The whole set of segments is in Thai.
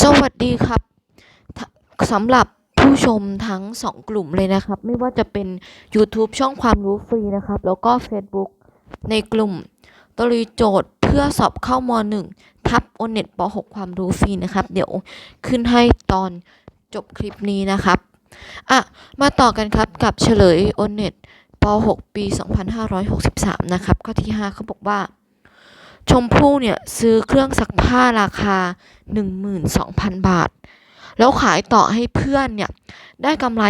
สวัสดีครับสำหรับผู้ชมทั้ง 2 กลุ่มเลยนะครับ ไม่ว่าจะเป็น YouTube ช่องความรู้ฟรีนะครับ แล้วก็ Facebook ในกลุ่มตรีโจทย์เพื่อสอบเข้าม1ทับโอเน็ตป .6 ความรู้ฟรีนะครับ เดี๋ยวขึ้นให้ตอนจบคลิปนี้นะครับ อะ มาต่อกันครับกับเฉลยโอเน็ตป .6 ปี 2563 นะครับ ข้อที่ 5เขาบอกว่า ชมพู่เนี่ยซื้อเครื่องซักผ้าราคา 12,000 บาท แล้วขายต่อให้เพื่อนเนี่ยได้กำไร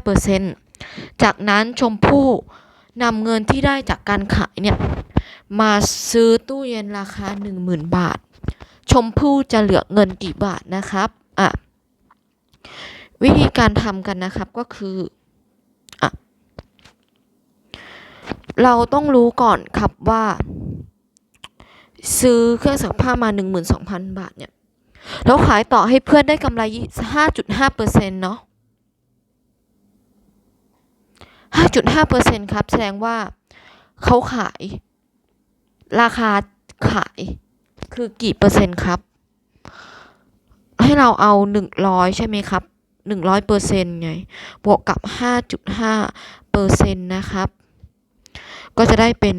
5.5%จากนั้นชมพู่นำเงินที่ได้จากการขายเนี่ยมาซื้อตู้เย็นราคา 10,000 บาท ชมพู่จะเหลือเงินกี่บาทนะครับอะวิธีการทำกันนะครับก็คืออะเราต้องรู้ก่อนครับว่า ซื้อเครื่องซักผ้ามา 12,000 บาทเนี่ย แล้วขายต่อให้เพื่อนได้กำไร 5.5%เนาะ5.5%ครับ แสดงว่าเขาขาย ราคาขายคือกี่เปอร์เซ็นต์ครับ ให้เราเอา 100 ใช่ไหมครับ 100เปอร์เซ็นต์ไง บวกกับ 5.5เปอร์เซ็นต์นะครับ ก็จะได้เป็น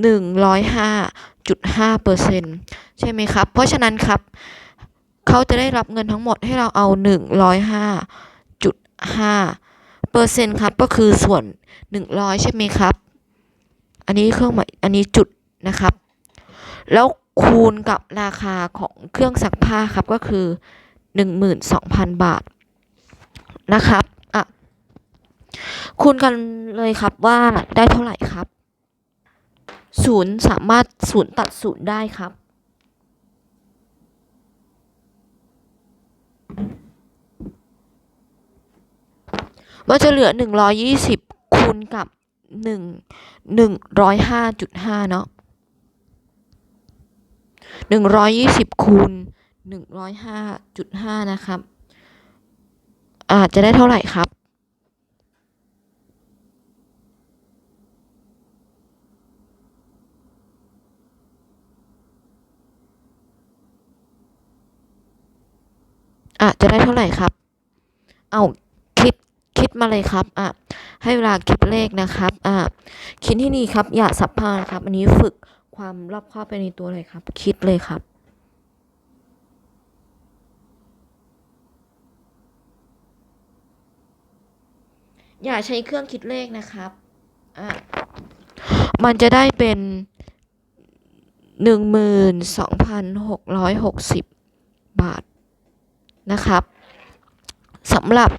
105.5เปอร์เซ็นต์ใช่ไหมครับ เพราะฉะนั้นครับ เขาจะได้รับเงินทั้งหมดให้เราเอา 105.5เปอร์เซ็นต์ครับ ก็คือส่วน 100 ใช่ไหมครับ อันนี้เครื่องหมายอันนี้จุดนะครับ แล้วคูณกับราคาของเครื่องซักผ้าครับก็คือ 12,000 บาทนะครับ อะ คูณกันเลยครับว่าได้เท่าไหร่ครับ ศูนย์สามารถศูนย์ตัดศูนย์ได้ครับมันจะเหลือ 120 คูณกับ 1 105.5 เนาะ120 คูณ 105.5 นะครับ อาจจะได้เท่าไหร่ครับ อะ จะ ได้เท่าไหร่ครับ เอาคิดคิดมาเลยครับ อะ ให้เวลาคิดเลขนะครับ อะ คิดที่นี่ครับ อย่าสับพานครับ อันนี้ฝึกความรอบคอบไปในตัวเลยครับ คิดเลยครับอย่าใช้เครื่องคิดเลขนะครับ อะ มันจะได้เป็นหนึ่งหมื่นสองพันหกร้อยหกสิบบาท นะครับสำหรับ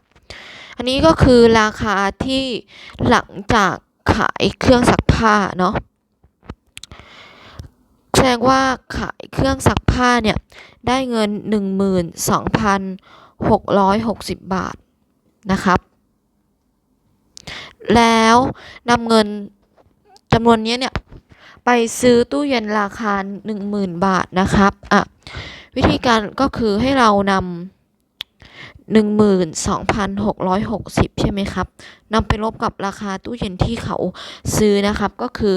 อันนี้ก็คือราคาที่หลังจากขายเครื่องซักผ้าเนาะแสดงว่าขายเครื่องซักผ้าเนี่ย ได้เงิน 12,660 บาทนะครับ แล้วนำเงินจำนวนนี้เนี่ย ไปซื้อตู้เย็นราคา 10,000 บาทนะครับอะวิธีการก็คือให้เรานำหนึ่งหมื่นสองพันหกร้อยหกสิบใช่ไหมครับนำไปลบกับราคาตู้เย็นที่เขาซื้อนะครับก็คือ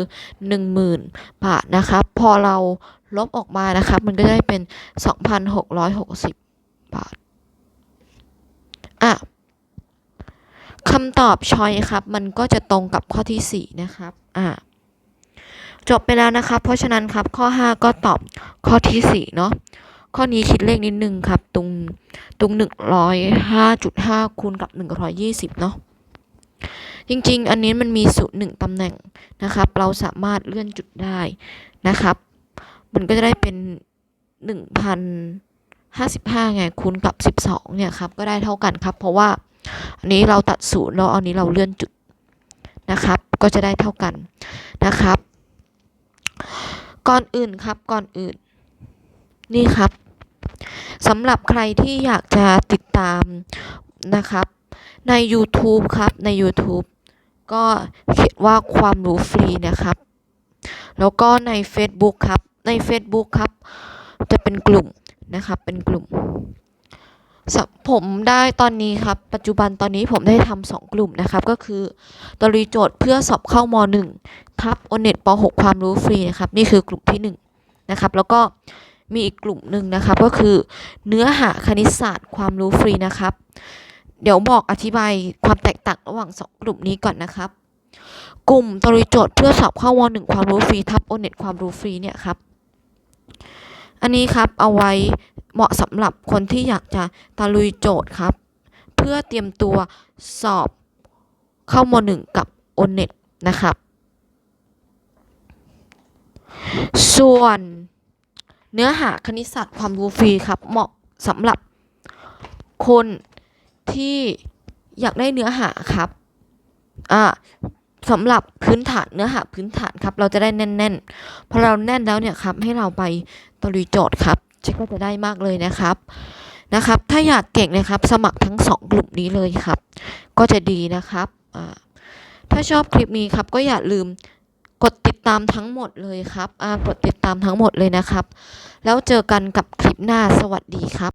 หนึ่งหมื่นบาทนะครับ พอเราลบออกมานะครับ มันก็ได้เป็นสองพันหกร้อยหกสิบบาทอะคำตอบชอยครับ มันก็จะตรงกับข้อที่สี่นะครับอะ จบไปแล้วนะครับ เพราะฉะนั้นครับข้อ 5 ก็ตอบข้อที่4เนาะข้อนี้คิดเลขนิดนึงครับ ตรงตรง 105.5 คูณกับ 120 เนาะจริงๆ อันนี้มันมีสูตรหนึ่งตำแหน่งนะครับ เราสามารถเลื่อนจุดได้นะครับ มันก็จะได้เป็น 1,055 ไงคูณกับ 12 เนี่ยครับ ก็ได้เท่ากันครับ เพราะว่าอันนี้เราตัดศูนย์แล้วอันนี้เราเลื่อนจุดนะครับ ก็จะได้เท่ากันนะครับ ก่อนอื่นครับก่อนอื่น นี่ครับสำหรับใครที่อยากจะติดตามนะครับ ใน YouTube ครับใน YouTube ก็เขียนว่าความรู้ฟรีนะครับ แล้วก็ใน Facebook ครับใน Facebook ครับ จะเป็นกลุ่มนะครับเป็นกลุ่ม ผมได้ตอนนี้ครับ ปัจจุบันตอนนี้ผมได้ทำสองกลุ่มนะครับ ก็คือตรีโจทย์เพื่อสอบเข้าม1ทับโอเน็ตป .6 ความรู้ฟรีนะครับ นี่คือกลุ่มที่1นะครับ แล้วก็มีอีกกลุ่มหนึ่งนะครับ ก็คือเนื้อหาคณิตศาสตร์ความรู้ฟรีนะครับ เดี๋ยวบอกอธิบายความแตกต่างระหว่างสองกลุ่มนี้ก่อนนะครับ กลุ่มตรีโจทย์เพื่อสอบเข้าวหนึ่งความรู้ฟรีทับโอเน็ตความรู้ฟรีเนี่ยครับ อันนี้ครับเอาไว้เหมาะสำหรับคนที่อยากจะตะลุยโจทย์ครับ เพื่อเตรียมตัวสอบเข้ามหนึ่งกับโอเน็ตนะครับ ส่วนเนื้อหาคณิตศาสตร์ความรู้ฟรีครับ เหมาะสำหรับคนที่อยากได้เนื้อหาครับอ่าสำหรับพื้นฐานเนื้อหาพื้นฐานครับ เราจะได้แน่นๆพอเราแน่นแล้วเนี่ยครับให้เราไป ตะลุยโจทย์ครับเช็คก็จะได้มากเลยนะครับนะครับ ถ้าอยากเก่งนะครับ สมัครทั้งสองกลุ่มนี้เลยครับ ก็จะดีนะครับถ้าชอบคลิปนี้ครับก็อย่าลืมกดติดตามทั้งหมดเลยครับอ่ากดติดตามทั้งหมดเลยนะครับ แล้วเจอกันกับคลิปหน้าสวัสดีครับ